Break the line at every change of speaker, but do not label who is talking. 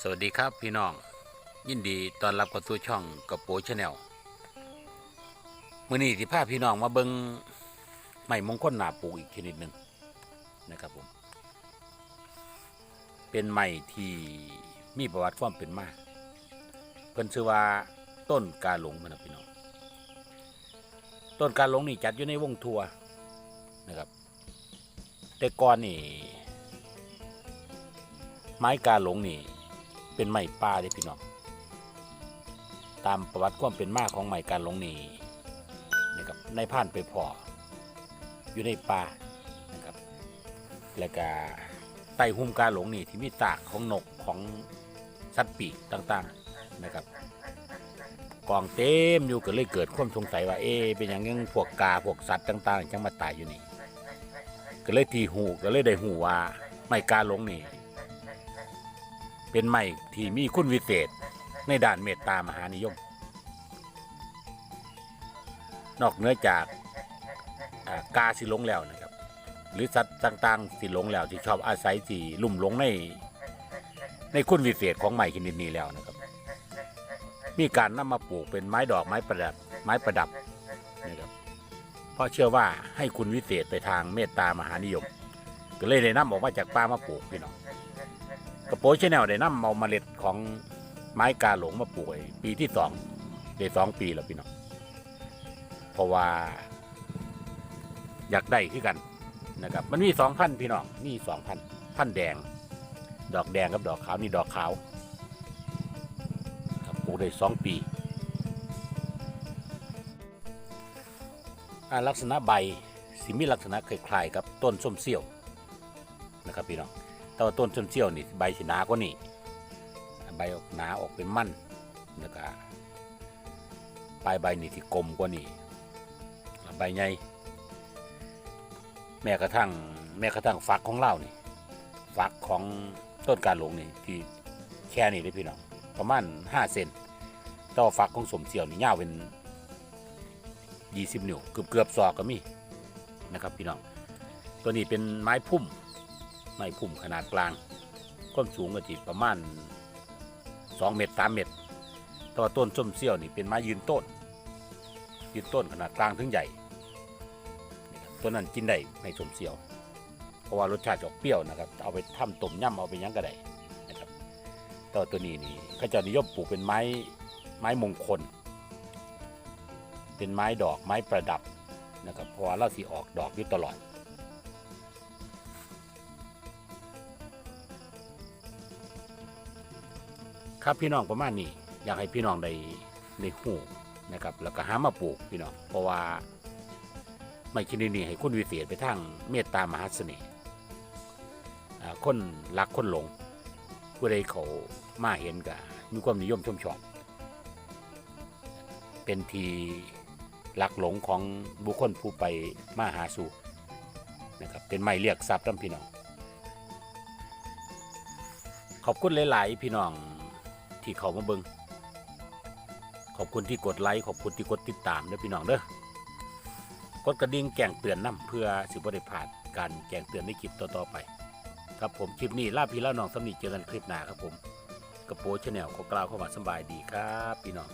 สวัสดีครับพี่น้อง ยินดีต้อนรับเข้าสู่ช่องกระโปชาแนลมื่อนี้ที่พาพี่น้องมาเบิงไม้มงคลหนาปลูกอีกชนิดหนึ่งนะครับผม เป็นไม้ที่มีประวัติความเป็นมาเพิ่นชื่อว่าต้นกาหลงมันนะพี่น้องต้นกาหลงนี่จัดอยู่ในวงทัวร์นะครับ แต่ก่อนนี่ ไม้กาหลงนี่ เป็นไม้ป่าเลยพี่น้อง ตามประวัติความเป็นมาของไม้กาหลงนี่นะครับในผ่านไปพออยู่ในป่านะครับ แล้วก็ไต่หุ้มกาหลงนี่ที่มีตากของนกของสัตว์ปีกต่างๆนะครับกองเต็มอยู่ก็เลยเกิดความสงสัยว่าเอ๊เป็นอย่างยังพวกกาพวกสัตว์ต่าง ๆ จังมาตายอยู่นี่ ก็เลยทีหูก็เลยได้หูว่าไม้กาหลงนี่ เป็นไม้ที่มีคุณวิเศษในด้านเมตตามหานิยม นอกเหนือจากกาสิหลงแล้วนะครับ หรือสัตว์ต่างๆสิหลงแล้วที่ชอบอาศัยสีลุ่มหลงในในคุณวิเศษของไม้ชนิดนี้แล้วนะครับ มีการนำมาปลูกเป็นไม้ดอกไม้ประดับไม้ประดับนะครับเพราะเชื่อว่าให้คุณวิเศษไปทางเมตตามหานิยม ก็เลยได้นำออกมาจากป่ามาปลูกพี่น้อง ระโปรงชแนลได้นำเอาเมล็ดของไม้กาหลงมาปลูกปีที่สองได้สองปีแล้วพี่น้องเพราะว่า อยากได้ขึ้นกันนะครับ มันมีสองพันพี่น้องมีสองพันพันแดง ดอกแดงกับดอกขาวนี่ดอกขาวครับปลูกได้สองปีลักษณะใบสิมีลักษณะคล้ายๆกับต้นส้มเซี่ยวนะครับพี่น้อง แต่ว่าต้นส้นเซี่ยวนี่ใบสีหนากว่านี่ใบออกหนาออกเป็นมันแล้วก็ปลายใบนี่ที่กลมกว่านี่ใบใหญ่แม้กระทั่งแม้กระทั่งฝักของเรานี่ฝักของต้นการหลงนี่ที่แค่นี้เลยพี่น้องประมาณห้าเซนต่ว่าฝักของสมเซี่ยวนี่ยาวเป็นยี่สิบนิ้วเกือบเกือบๆศอกก็มีนะครับพี่น้องตัวนี้เป็นไม้พุ่ม ไม้พุ่มขนาดกลางความสูงก็จิประมาณ 2 เมตร3เมตรตัวต้นส้มเซี่ยวนี่เป็นไม้ยืนต้น ยืนต้นขนาดกลางถึงใหญ่ตัวนั้นกินได้ในส้มเซี่ยว เพราะว่ารสชาติออกเปรี้ยวนะครับ เอาไปทำต้มยำเอาไปยังก็ได้นะครับตัวาตัวนี้นี่เขาจะนิยมปลูกเป็นไม้ไม้มงคล เป็นไม้ดอกไม้ประดับนะครับเพราะว่าเราสีออกดอกอยู่ตลอด ครับพี่น้องประมาณนี้อยากให้พี่น้องได้ในหูนะครับแล้วก็หามาปลูกพี่น้องเพราะว่าไม่ชนิดนี้ให้คุณวิเศษไปทางเมตตามหาเสน่ห์อ่าคนรักคนหลงผู้ใดเขามาเห็นก็มีความนิยมชมชอบ เป็นทีรักหลงของบุคคลผู้ไปมาหาสู่นะครับเป็นไม่เรียกทรัพย์ท่านพี่น้อง ขอบคุณหลาย ๆ พี่น้อง ที่เขามาเบิงขอบคุณที่กดไลค์ขอบคุณที่กดติดตามเด้อพี่น้องเด้อกดกระดิ่งแจ้งเตือนนํเพื่อสิบ่ได้พลาดการแจ้งเตือนในคลิปต่อๆไป ครับผมคลิปนี้ลาพี่ลาน้องสำนีเจอกันคลิปหน้าครับผมกระโปรงชาแนลขอกล่าวเข้ามาสบายดีครับ พี่น้อง